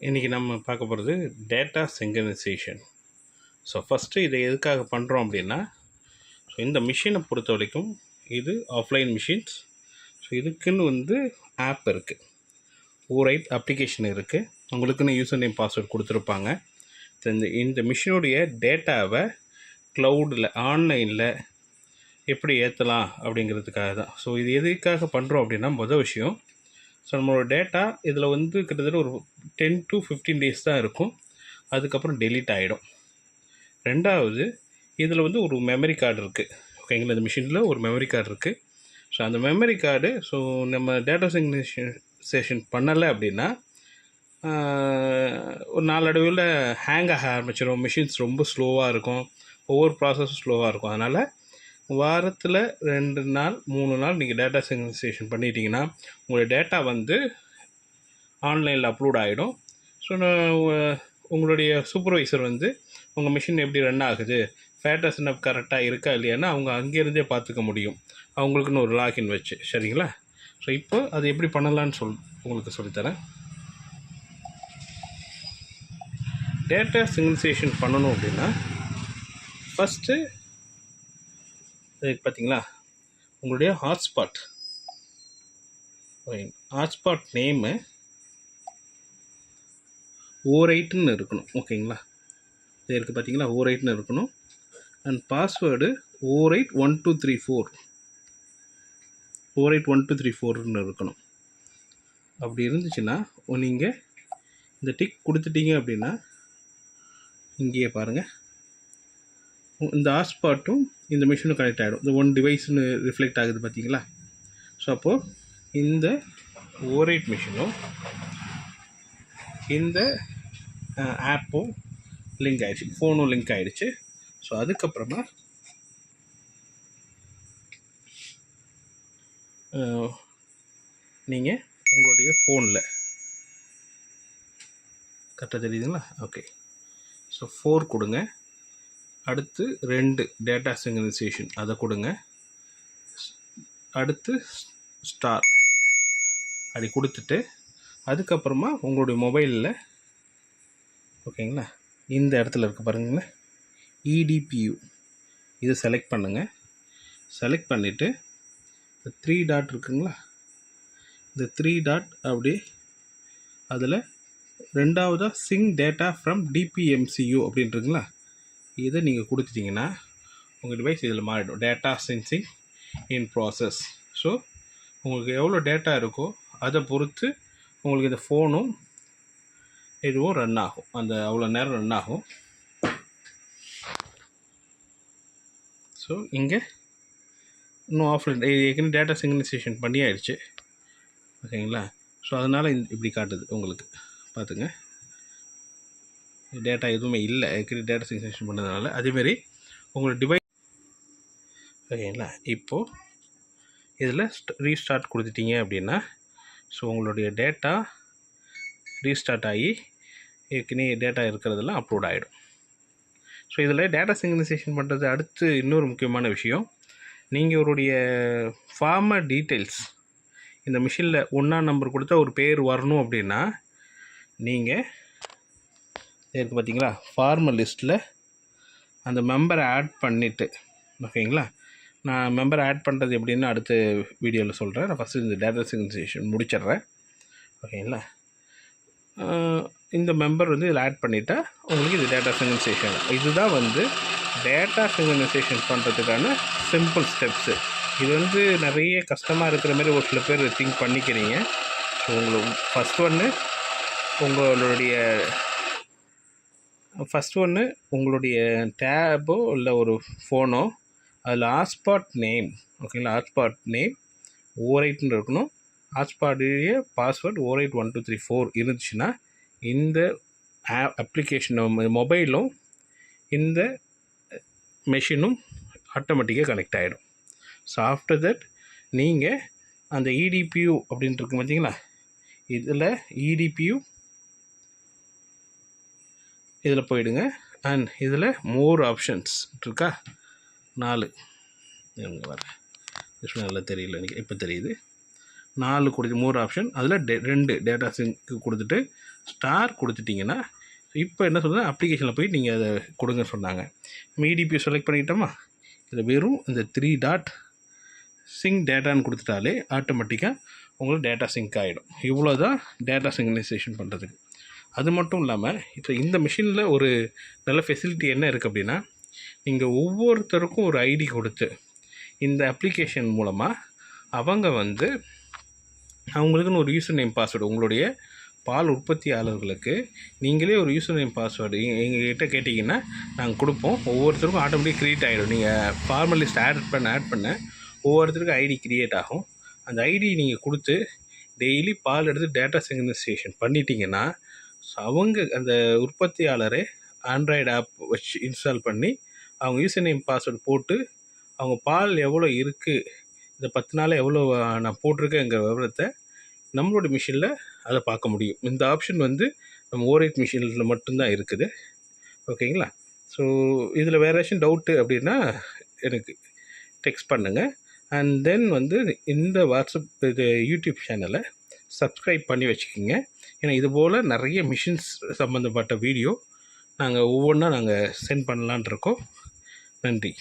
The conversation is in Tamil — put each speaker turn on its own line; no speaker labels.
இன்றைக்கி நம்ம பார்க்க போகிறது டேட்டா சிங்கனைசேஷன் ஸோ ஃபஸ்ட்டு இதை எதுக்காக பண்ணுறோம் அப்படின்னா ஸோ இந்த மிஷினை பொறுத்த வரைக்கும் இது ஆஃப்லைன் மிஷின்ஸ் ஸோ இதுக்குன்னு வந்து ஆப் இருக்குது ஊரைட் அப்ளிகேஷன் இருக்குது உங்களுக்குன்னு யூசர் நேம் பாஸ்வேர்ட் கொடுத்துருப்பாங்க இந்த இந்த மிஷினுடைய டேட்டாவை க்ளவுடில் ஆன்லைனில் எப்படி ஏற்றலாம் அப்படிங்கிறதுக்காக தான் ஸோ இது எதுக்காக பண்ணுறோம் அப்படின்னா மொதல் விஷயம் ஸோ நம்மளோட டேட்டா இதில் வந்து கிட்டத்தட்ட ஒரு டென் டு ஃபிஃப்டீன் டேஸ் தான் இருக்கும். அதுக்கப்புறம் டெலீட் ஆகிடும் ரெண்டாவது இதில் வந்து ஒரு மெமரி கார்டு இருக்குது ஓகேங்களா இந்த மிஷினில் ஒரு மெமரி கார்டு இருக்குது ஸோ அந்த மெமரி கார்டு ஸோ நம்ம டேட்டா சிக்னேஷன் பண்ணலை அப்படின்னா ஒரு நாளடைவில் ஹேங் ஆக ஆரம்பிச்சிடும் மிஷின்ஸ் ரொம்ப ஸ்லோவாக இருக்கும். ஒவ்வொரு ப்ராசஸும் ஸ்லோவாக இருக்கும். அதனால் வாரத்தில் ரெண்டு நாள் மூணு நாள் நீங்கள் டேட்டா சிக்னலைசேஷன் பண்ணிட்டீங்கன்னா உங்களுடைய டேட்டா வந்து ஆன்லைனில் அப்லோட் ஆகிடும் ஸோ உங்களுடைய சூப்பர்வைசர் வந்து உங்கள் மிஷின் எப்படி ரன் ஆகுது ஃபேட்டஸ் கரெக்டாக இருக்கா இல்லையான்னு அவங்க அங்கேருந்தே பார்த்துக்க முடியும். அவங்களுக்குன்னு ஒரு லாகின் வச்சு சரிங்களா? ஸோ இப்போ அது எப்படி பண்ணலான்னு சொல் உங்களுக்கு சொல்லித்தரேன். டேட்டா சிக்னலைசேஷன் பண்ணணும் அப்படின்னா ஃபஸ்ட்டு பார்த்தீங்களா உங்களுடைய ஹாட்ஸ்பாட் ஹாட்ஸ்பாட் நேமு ஓரைட்டுன்னு இருக்கணும். ஓகேங்களா? இது இருக்குது பார்த்தீங்களா ஓரைட்னு இருக்கணும். And password alright one two three four alright one two three ஃபோர்னு இருக்கணும். அப்படி இருந்துச்சுன்னா நீங்கள் இந்த டிக் கொடுத்துட்டீங்க அப்படின்னா இங்கேயே பாருங்கள் இந்த ஹாட்ஸ்பாட்டும் இந்த மிஷினும் கனெக்ட் ஆகிடும் இந்த ஒன் டிவைஸ்னு ரிஃப்ளெக்ட் ஆகுது பார்த்தீங்களா? ஸோ அப்போது இந்த ஓரேட் மிஷினும் இந்த ஆப்பும் லிங்க் ஆகிடுச்சு ஃபோனும் லிங்க் ஆகிடுச்சு ஸோ அதுக்கப்புறமா நீங்கள் உங்களுடைய ஃபோனில் கரெக்டாக தெரியுதுங்களா? ஓகே ஸோ ஃபோர் கொடுங்க. அடுத்து ரெண்டு டேட்டா சிங்கனைசேஷன் அதை கொடுங்க. அடுத்து ஸ்டார் அப்படி கொடுத்துட்டு அதுக்கப்புறமா உங்களுடைய மொபைலில் ஓகேங்களா? இந்த இடத்துல இருக்க பாருங்களேன். இடிபியூ இதை செலக்ட் பண்ணுங்கள் செலக்ட் பண்ணிவிட்டு இந்த த்ரீ டாட் இருக்குங்களா? இந்த த்ரீ டாட் அப்படி அதில் ரெண்டாவதாக சிங் டேட்டா ஃப்ரம் டிபிஎம்சியூ அப்படின்றீங்களா இதை நீங்கள் கொடுத்துட்டிங்கன்னா உங்கள் டிவைஸ் இதில் மாறிடும். Data sensing in process so உங்களுக்கு எவ்வளோ டேட்டா இருக்கோ அதை பொறுத்து உங்களுக்கு இந்த ஃபோனும் இதுவும் ரன் ஆகும். அந்த அவ்வளோ நேரம் ரன் ஆகும். ஸோ இங்கே இன்னும் ஆஃப்லைன் ஏற்கனவே டேட்டா சிக்னலைசேஷன் பண்ணி ஆயிடுச்சு ஓகேங்களா? ஸோ அதனால் இப்படி காட்டுது உங்களுக்கு. பார்த்துங்க. டேட்டா எதுவுமே இல்லை ஏற்கனவே டேட்டா சிக்னலைசேஷன் பண்ணதுனால. அதேமாரி உங்களோட டிவைஸ் ஓகேங்களா இப்போது இதில் ரீஸ்டார்ட் கொடுத்துட்டீங்க அப்படின்னா ஸோ உங்களுடைய டேட்டா ரீஸ்டார்ட் ஆகி ஏற்கனவே டேட்டா இருக்கிறதெல்லாம் அப்லோட் ஆகிடும் ஸோ இதில் டேட்டா சிக்னலைசேஷன் பண்ணுறது அடுத்து இன்னொரு முக்கியமான விஷயம். நீங்கள் உங்களுடைய ஃபார்மர் டீட்டெயில்ஸ் இந்த மிஷினில் ஒன்றா நம்பர் கொடுத்தா ஒரு பேர் வரணும் அப்படின்னா நீங்கள் இருக்குது பார்த்தீங்களா? ஃபார்மல் லிஸ்ட்டில் அந்த மெம்பரை ஆட் பண்ணிவிட்டு ஓகேங்களா நான் மெம்பரை ஆட் பண்ணுறது எப்படின்னு அடுத்த வீடியோவில் சொல்கிறேன் நான் ஃபஸ்ட்டு இந்த டேட்டா சிக்னலைசேஷன் முடிச்சிடுறேன். ஓகேங்களா இந்த மெம்பர் வந்து இதில் ஆட் பண்ணிட்டா உங்களுக்கு இது டேட்டா சிக்னலைசேஷன் இதுதான் வந்து டேட்டா சிக்னலைசேஷன் பண்ணுறதுக்கான சிம்பிள் ஸ்டெப்ஸு இது வந்து நிறைய கஷ்டமாக இருக்கிற மாதிரி ஒரு சில பேர் திங்க் பண்ணிக்கிறீங்க. ஸோ உங்களுக்கு ஃபஸ்ட் ஒன்று உங்களுடைய ஃபஸ்ட் ஒன்று உங்களுடைய டேபோ இல்லை ஒரு ஃபோனோ அதில் ஹாட்ஸ்பாட் நேம் ஓகேங்களா ஹாட்ஸ்பாட் நேம் ஓரைட்னு இருக்கணும். ஹாட்ஸ்பாட்டுடைய password alright one two three four இருந்துச்சுன்னா இந்த அப்ளிகேஷன் மொபைலும் இந்த மெஷினும் ஆட்டோமேட்டிக்காக கனெக்ட் ஆகிடும் ஸோ ஆஃப்டர் தட் நீங்கள் அந்த இடிபியூ அப்படின்ட்டு இருக்கு பார்த்தீங்களா இதில் இடிபியூ இதில் போயிடுங்க. அண்ட் இதில் மோர் ஆப்ஷன்ஸ் இருக்கா? நாலு. இவங்க வர நல்லா தெரியல எனக்கு. இப்போ தெரியுது. நாலு கொடுத்து மோர் ஆப்ஷன் அதில் டே ரெண்டு டேட்டா சிங்க்கு கொடுத்துட்டு ஸ்டார் கொடுத்துட்டிங்கன்னா இப்போ என்ன சொல்கிறது அப்ளிகேஷனில் போய் நீங்கள் அதை கொடுங்க சொன்னாங்க. மீடிபி செலக்ட் பண்ணிக்கிட்டோமா இதில் வெறும் இந்த த்ரீ டாட் சிங்க் டேட்டான்னு கொடுத்துட்டாலே ஆட்டோமேட்டிக்காக உங்களுக்கு டேட்டா சிங்க் ஆகிடும் இவ்வளோ தான் டேட்டா சிங்க்னைசேஷன் பண்ணுறதுக்கு அது மட்டும் இல்லாமல் இப்போ இந்த மிஷினில் ஒரு நல்ல ஃபெசிலிட்டி என்ன இருக்குது அப்படின்னா நீங்கள் ஒவ்வொருத்தருக்கும் ஒரு ஐடி கொடுத்து இந்த அப்ளிகேஷன் மூலமாக அவங்க வந்து அவங்களுக்குன்னு ஒரு யூசர் நேம் பாஸ்வேர்டு உங்களுடைய பால் உற்பத்தியாளர்களுக்கு நீங்களே ஒரு யூசர் நேம் பாஸ்வேர்டு எங்ககிட்ட கேட்டிங்கன்னா நாங்கள் கொடுப்போம். ஒவ்வொருத்தருக்கும் ஆட்டோமேட்டிக் க்ரியேட் ஆகிடும் நீங்கள் ஃபார்மலிஸ்ட் ஆட் பண்ண ஆட் பண்ண ஒவ்வொருத்தருக்கும் ஐடி க்ரியேட் ஆகும். அந்த ஐடி நீங்கள் கொடுத்து டெய்லி பால் எடுத்து டேட்டா சிக்னலைசேஷன் பண்ணிட்டீங்கன்னா ஸோ அவங்க அந்த உற்பத்தியாளரே ஆண்ட்ராய்டு ஆப் வச்சு இன்ஸ்டால் பண்ணி அவங்க யூசர் நேம் பாஸ்வேர்டு போட்டு அவங்க பால் எவ்வளோ இருக்குது இந்த பத்து நாள் எவ்வளோ நான் போட்டிருக்கேங்கிற விவரத்தை நம்மளோட மிஷினில் அதை பார்க்க முடியும். இந்த ஆப்ஷன் வந்து நம்ம ஓரைட் மிஷினில் மட்டும்தான் இருக்குது. ஓகேங்களா? ஸோ இதில் வேறு ஏதாச்சும் டவுட்டு அப்படின்னா எனக்கு டெக்ஸ்ட் பண்ணுங்கள் அண்ட் தென் வந்து இந்த வாட்ஸ்அப் இது யூடியூப் சேனலை சப்ஸ்கிரைப் பண்ணி வச்சுக்கோங்க. ஏன்னா இது போல் நிறைய மிஷின்ஸ் சம்மந்தப்பட்ட வீடியோ நாங்கள் ஒவ்வொன்றா நாங்கள் சென்ட் பண்ணலான் இருக்கோம். நன்றி.